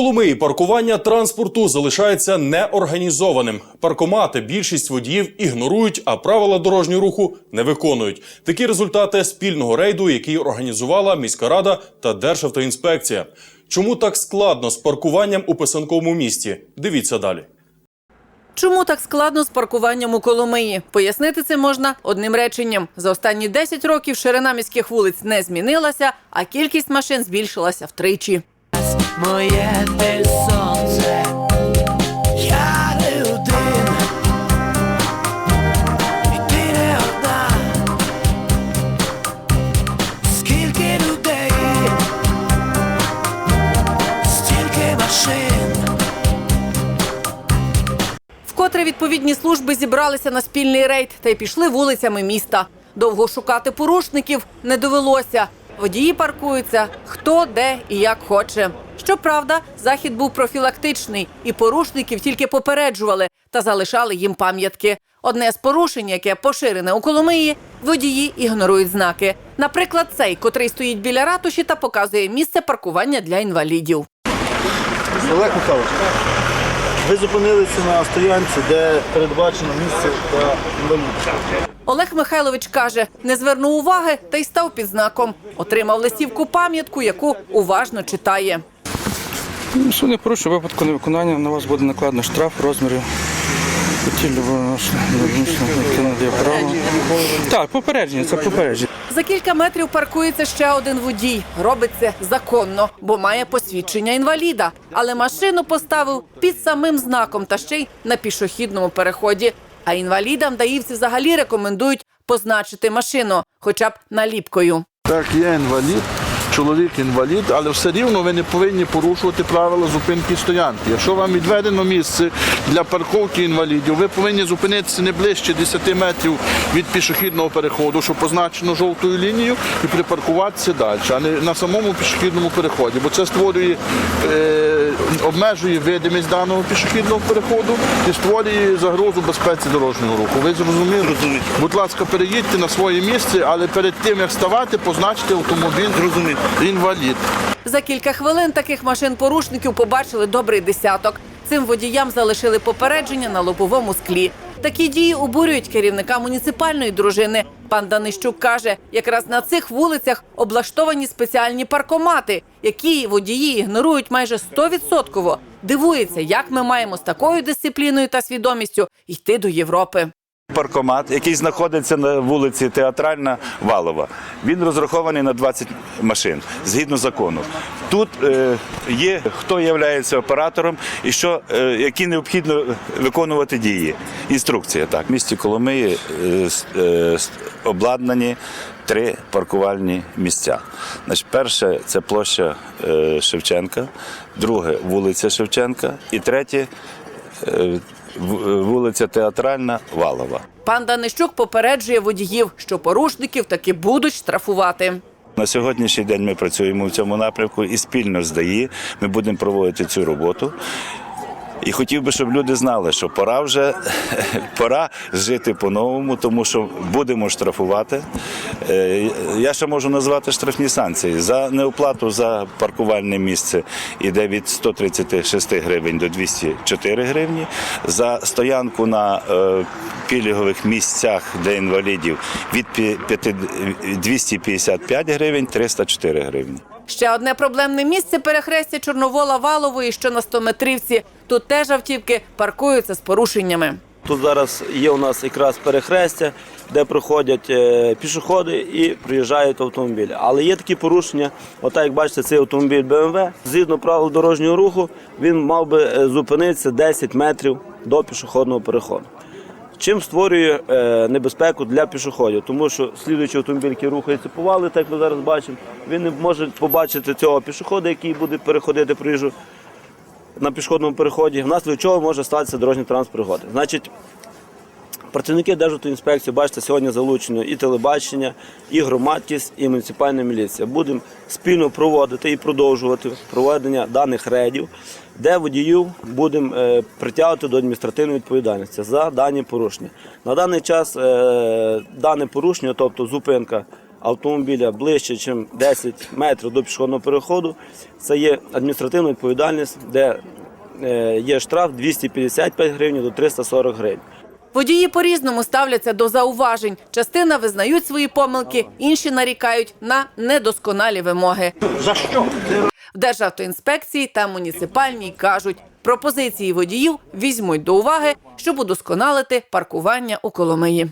Коломиї паркування транспорту залишається неорганізованим. Паркомати більшість водіїв ігнорують, а правила дорожнього руху не виконують. Такі результати спільного рейду, який організувала міська рада та Державтоінспекція. Чому так складно з паркуванням у писанковому місті? Дивіться далі. Чому так складно з паркуванням у Коломиї? Пояснити це можна одним реченням. За останні 10 років ширина міських вулиць не змінилася, а кількість машин збільшилася втричі. Моє ти сонце, я не один, і ти не одна. Скільки людей, стільки машин. Вкотре відповідні служби зібралися на спільний рейд та й пішли вулицями міста. Довго шукати порушників не довелося. Водії паркуються хто, де і як хоче. Щоправда, захід був профілактичний, і порушників тільки попереджували та залишали їм пам'ятки. Одне з порушень, яке поширене у Коломиї, водії ігнорують знаки. Наприклад, цей, котрий стоїть біля ратуші та показує місце паркування для інвалідів. Олег Михайлович, ви зупинилися на стоянці, де передбачено місце для інвалідів. Олег Михайлович каже, не звернув уваги та й став під знаком. Отримав листівку пам'ятку, яку уважно читає. Ну, Що не порушує випадку невиконання, на вас буде накладено штраф в розмірі право. Так, попередження, це попередження. За кілька метрів паркується ще один водій. Робить це законно, бо має посвідчення інваліда. Але машину поставив під самим знаком та ще й на пішохідному переході. А інвалідам даївці взагалі рекомендують позначити машину, хоча б наліпкою. Так, є інвалід, чоловік інвалід, але все рівно ви не повинні порушувати правила зупинки і стоянки. Якщо вам відведено місце для парковки інвалідів, ви повинні зупинитися не ближче 10 метрів від пішохідного переходу, що позначено жовтою лінією, і припаркуватися далі, а не на самому пішохідному переході. Бо це створює, е, обмежує видимість даного пішохідного переходу і створює загрозу безпеці дорожнього руху. Ви зрозуміли? Будь ласка, переїдьте на своє місце, але перед тим як ставати, позначте автомобіль інвалід. За кілька хвилин таких машин порушників побачили добрий десяток. Цим водіям залишили попередження на лобовому склі. Такі дії обурюють керівника муніципальної дружини. Пан Данищук каже, якраз на цих вулицях облаштовані спеціальні паркомати, які водії ігнорують майже 100%. Дивується, як ми маємо з такою дисципліною та свідомістю йти до Європи. Паркомат, який знаходиться на вулиці Театральна Валова. Він розрахований на 20 машин згідно закону. Тут е, є хто є оператором і що, е, які необхідно виконувати дії. Інструкція так. В місті Коломиї е, е, обладнані три паркувальні місця. Значить, перше це площа е, Шевченка, друге вулиця Шевченка і третє е, вулиця Театральна Валова. Пан Данищук попереджує водіїв, що порушників таки будуть штрафувати. На сьогоднішній день ми працюємо в цьому напрямку і спільно з ДАІ ми будемо проводити цю роботу. І хотів би, щоб люди знали, що пора вже пора жити по-новому, тому що будемо штрафувати. Е, Я ще можу назвати штрафні санкції за неоплату за паркувальне місце іде від 136 гривень до 204 гривні. За стоянку на е, пільгових місцях для інвалідів від 255 гривень 304 гривні. Ще одне проблемне місце перехрестя Чорновола Валової, що на 100-метрівці. Тут теж автівки паркуються з порушеннями. Тут зараз є у нас якраз перехрестя, де проходять е, пішоходи і приїжджають автомобілі. Але є такі порушення, отак як бачите, цей автомобіль BMW, згідно правил дорожнього руху, він мав би е, зупинитися 10 метрів до пішохідного переходу. Чим створює е, небезпеку для пішоходів, тому що слідуючий автомобіль, який рухається по вали, так ми зараз бачимо, він не може побачити цього пішохода, який буде переходити проїжджу на пішохідному переході, внаслідок чого може статися дорожній транспорт пригоди. Значить, працівники Державтоінспекції, бачите, сьогодні залучено і телебачення, і громадськість, і муніципальна міліція. Будемо спільно проводити і продовжувати проведення даних рейдів, де водіїв будемо е, притягувати до адміністративної відповідальності за дані порушення. На даний час е, дане порушення, тобто зупинка автомобіля ближче, ніж 10 метрів до пішохідного переходу, це є адміністративна відповідальність, де е, є штраф 255 гривень до 340 гривень. Водії по-різному ставляться до зауважень. Частина визнають свої помилки, інші нарікають на недосконалі вимоги. За що? В Державтоінспекції та муніципальній кажуть, пропозиції водіїв візьмуть до уваги, щоб удосконалити паркування у Коломиї.